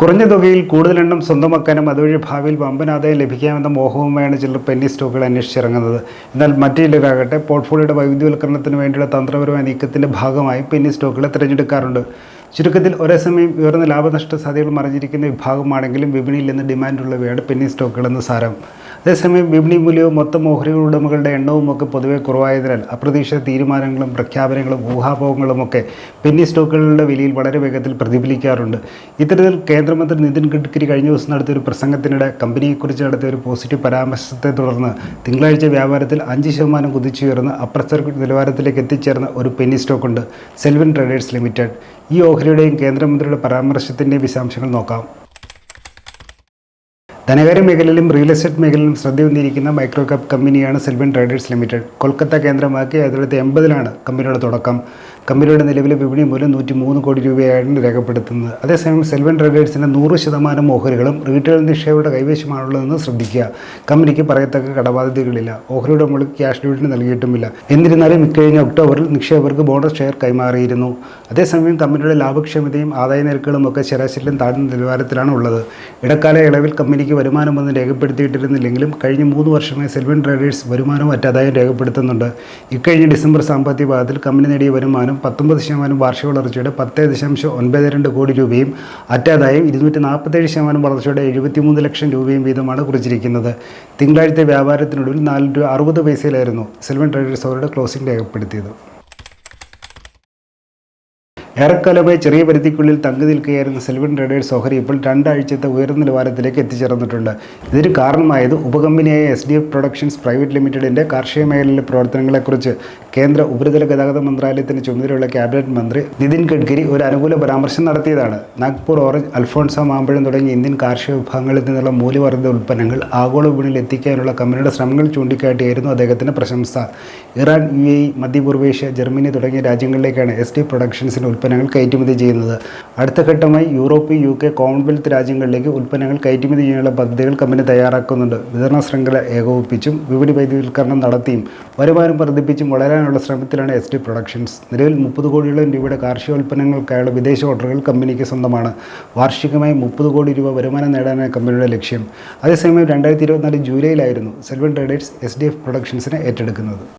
കുറഞ്ഞ തുകയിൽ കൂടുതൽ എണ്ണം സ്വന്തമാക്കാനും അതുവഴി ഭാവിയിൽ വമ്പൻ ആദായം ലഭിക്കാമെന്ന മോഹവുമായാണ് ചിലർ പെന്നി സ്റ്റോക്കുകൾ അന്വേഷിച്ചിറങ്ങുന്നത്. എന്നാൽ മറ്റു ചിലരാകട്ടെ പോർട്ട്ഫോളിയോയുടെ വൈവിധ്യവൽക്കരണത്തിന് വേണ്ടിയുള്ള തന്ത്രപരമായ നീക്കത്തിന്റെ ഭാഗമായി പെന്നി സ്റ്റോക്കുകളെ തിരഞ്ഞെടുക്കാറുണ്ട്. ചുരുക്കത്തിൽ ഒരേ സമയം ഉയർന്ന ലാഭനഷ്ട സാധ്യതകൾ മറിഞ്ഞിരിക്കുന്ന വിഭാഗമാണെങ്കിലും വിപണിയിൽ നിന്ന് ഡിമാൻഡുള്ളവയാണ് പെന്നി സ്റ്റോക്കുകളെന്ന് സാരം. അതേസമയം വിപണി മൂല്യവും മൊത്തം ഓഹരി ഉടമകളുടെ എണ്ണവും ഒക്കെ പൊതുവെ കുറവായതിനാൽ അപ്രതീക്ഷിത തീരുമാനങ്ങളും പ്രഖ്യാപനങ്ങളും ഊഹാപോഹങ്ങളും ഒക്കെ പെന്നി സ്റ്റോക്കുകളുടെ വിലയിൽ വളരെ വേഗത്തിൽ പ്രതിഫലിക്കാറുണ്ട്. ഇത്തരത്തിൽ കേന്ദ്രമന്ത്രി നിതിൻ ഗഡ്കരി കഴിഞ്ഞ ദിവസം നടത്തിയ ഒരു പ്രസംഗത്തിനിടെ കമ്പനിയെക്കുറിച്ച് നടത്തിയ ഒരു പോസിറ്റീവ് പരാമർശത്തെ തുടർന്ന് തിങ്കളാഴ്ച വ്യാപാരത്തിൽ അഞ്ച് ശതമാനം കുതിച്ചുയർന്ന് അപ്രസർ നിലവാരത്തിലേക്ക് എത്തിച്ചേർന്ന ഒരു പെന്നി സ്റ്റോക്കുണ്ട് സെൽവൻ ട്രേഡേഴ്സ് ലിമിറ്റഡ്. ഈ ഓഹരിയുടെയും കേന്ദ്രമന്ത്രിയുടെ പരാമർശത്തിന്റെയും വിശദാംശങ്ങൾ നോക്കാം. ധനകാര്യ മേഖലയിലും റിയൽ എസ്റ്റേറ്റ് മേഖലയിലും ശ്രദ്ധയൊന്നിരിക്കുന്ന മൈക്രോ ക്യാപ് കമ്പനിയാണ് സെൽവൻ ട്രേഡേഴ്സ് ലിമിറ്റഡ്. കൊൽക്കത്ത കേന്ദ്രമാക്കി ആയിരത്തി തൊള്ളായിരത്തി എൺപതിലാണ് കമ്പനിയുടെ തുടക്കം. കമ്പനിയുടെ നിലവിലെ വിപണി മൂല്യം നൂറ്റി മൂന്ന് കോടി രൂപയാണ് രേഖപ്പെടുത്തുന്നത്. അതേസമയം സെൽവൻ ട്രേഡേഴ്സിന്റെ നൂറ് ശതമാനം ഓഹരികളും റീറ്റെയിൽ നിക്ഷേപകരുടെ കൈവശമാണുള്ളതെന്ന് ശ്രദ്ധിക്കുക. കമ്പനിക്ക് പറയത്തക്ക കടബാധ്യതകളില്ല. ഓഹരിയുടെ മുകളിൽ ക്യാഷ് ഡിവിഡൻ നൽകിയിട്ടുമില്ല. എന്നിരുന്നാലും ഇക്കഴിഞ്ഞ ഒക്ടോബറിൽ നിക്ഷേപകർക്ക് ബോണസ് ഷെയർ കൈമാറിയിരുന്നു. അതേസമയം കമ്പനിയുടെ ലാഭക്ഷമതയും ആദായ നിരക്കുകളും ഒക്കെ ശരാശരിയിലും താഴ്ന്ന നിലവാരത്തിലാണ് ഉള്ളത്. ഇടക്കാല ഇളവിൽ കമ്പനിക്ക് വരുമാനമൊന്നും രേഖപ്പെടുത്തിയിട്ടിരുന്നില്ലെങ്കിലും കഴിഞ്ഞ മൂന്ന് വർഷമായി സെൽവൻ ട്രേഡേഴ്സ് വരുമാനവും മറ്റാദായം രേഖപ്പെടുത്തുന്നുണ്ട്. ഇക്കഴിഞ്ഞ ഡിസംബർ സാമ്പത്തിക പാദത്തിൽ കമ്പനി നേടിയ വരുമാനം പത്തൊമ്പത് ശതമാനം വാർഷിക വളർച്ചയുടെ പത്ത് ദശാംശം ഒൻപത് രണ്ട് കോടി രൂപയും അറ്റാദായം ഇരുന്നൂറ്റി നാൽപ്പത്തേഴ് ശതമാനം വളർച്ചയുടെ എഴുപത്തിമൂന്ന് ലക്ഷം രൂപയും വീതമാണ് കുറിച്ചിരിക്കുന്നത്. തിങ്കളാഴ്ച വ്യാപാരത്തിനൊടുവിൽ നാല് രൂപ അറുപത് പൈസയിലായിരുന്നു സെൽവൻ ട്രേഡേഴ്സ് അവരുടെ ക്ലോസിംഗ് രേഖപ്പെടുത്തിയത്. ഏറെക്കാലമായി ചെറിയ പരിധിക്കുള്ളിൽ തങ്ങി നിൽക്കുകയായിരുന്ന സെൽവൻ ട്രേഡേഴ്സ് ഓഹരി ഇപ്പോൾ രണ്ടാഴ്ചത്തെ ഉയർന്ന നിലവാരത്തിലേക്ക് എത്തിച്ചേർന്നിട്ടുണ്ട്. ഇതിന് കാരണമായത് ഉപകമ്പനിയായ S D F productions private ലിമിറ്റഡിന്റെ കാർഷിക മേഖലയിലെ പ്രവർത്തനങ്ങളെക്കുറിച്ച് കേന്ദ്ര ഉപരിതല ഗതാഗത മന്ത്രാലയത്തിന് ചുമതലയുള്ള ക്യാബിനറ്റ് മന്ത്രി നിതിൻ ഗഡ്കരി ഒരു അനുകൂല പരാമർശം നടത്തിയതാണ്. നാഗ്പൂർ ഓറഞ്ച് അൽഫോൺസ മാമ്പഴം തുടങ്ങിയ ഇന്ത്യൻ കാർഷിക വിഭാഗങ്ങളിൽ നിന്നുള്ള മൂല്യവർദ്ധിത ഉൽപ്പന്നങ്ങൾ ആഗോള വിപണിയിൽ എത്തിക്കാനുള്ള കമ്പനിയുടെ ശ്രമങ്ങൾ ചൂണ്ടിക്കാട്ടിയായിരുന്നു അദ്ദേഹത്തിന്റെ പ്രശംസ. ഇറാൻ യു എ മധ്യപൂർവേഷ്യ ജർമ്മനി തുടങ്ങിയ രാജ്യങ്ങളിലേക്കാണ് എസ് ഡി പ്രൊഡക്ഷൻസിന്റെ ഉൽപ്പന്നങ്ങൾ കയറ്റുമതി ചെയ്യുന്നത്. അടുത്ത ഘട്ടമായി യൂറോപ്പ് യു കെ കോമൺവെൽത്ത് രാജ്യങ്ങളിലേക്ക് ഉൽപ്പന്നങ്ങൾ കയറ്റുമതി ചെയ്യാനുള്ള പദ്ധതികൾ കമ്പനി തയ്യാറാക്കുന്നുണ്ട്. വിതരണ ശൃംഖല ഏകോപിപ്പിച്ചും വിപണി വൈദ്യുതീകരണം നടത്തിയും വരുമാനം വർദ്ധിപ്പിച്ചും വളരാനുള്ള ശ്രമത്തിലാണ് എസ് ഡി പ്രൊഡക്ഷൻസ്. നിലവിൽ മുപ്പത് കോടിയോളം രൂപയുടെ കാർഷിക ഉൽപ്പന്നങ്ങൾക്കായുള്ള വിദേശ ഓർഡറുകൾ കമ്പനിക്ക് സ്വന്തമാണ്. വാർഷികമായി മുപ്പത് കോടി രൂപ വരുമാനം നേടാനാണ് കമ്പനിയുടെ ലക്ഷ്യം. അതേസമയം രണ്ടായിരത്തി ഇരുപത്തിനാല് ജൂലൈയിലായിരുന്നു Selvan traders S D F പ്രൊഡക്ഷൻസിനെ ഏറ്റെടുക്കുന്നത്.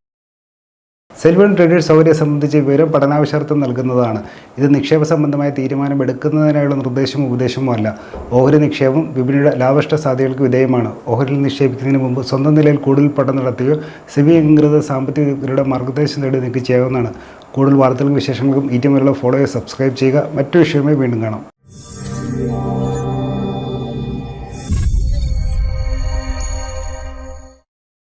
സെൽവൻ ട്രേഡേഴ്സ് സൗകര്യം സംബന്ധിച്ച വിവരം പഠനാവശ്യാർത്ഥം നൽകുന്നതാണ്. ഇത് നിക്ഷേപ സംബന്ധമായ തീരുമാനം എടുക്കുന്നതിനായുള്ള നിർദ്ദേശമോ ഉപദേശമോ അല്ല. ഓഹരി നിക്ഷേപം വിപണിയുടെ ലാഭഷ്ട സാധ്യതകൾക്ക് വിധേയമാണ്. ഓഹരിയിൽ നിക്ഷേപിക്കുന്നതിന് മുമ്പ് സ്വന്തം നിലയിൽ കൂടുതൽ പഠനം നടത്തുകയോ സെബി അംഗീകൃത സാമ്പത്തിക വിദഗ്ധരുടെ മാർഗനിർദ്ദേശം നേടി നിങ്ങൾക്ക് ചെയ്യാവുന്നതാണ്. കൂടുതൽ വാർത്തകൾക്കും വിശേഷങ്ങൾക്കും ഈ ടീമിലുള്ള ഫോളോയെ സബ്സ്ക്രൈബ് ചെയ്യുക. മറ്റു വിഷയമായി വീണ്ടും കാണാം.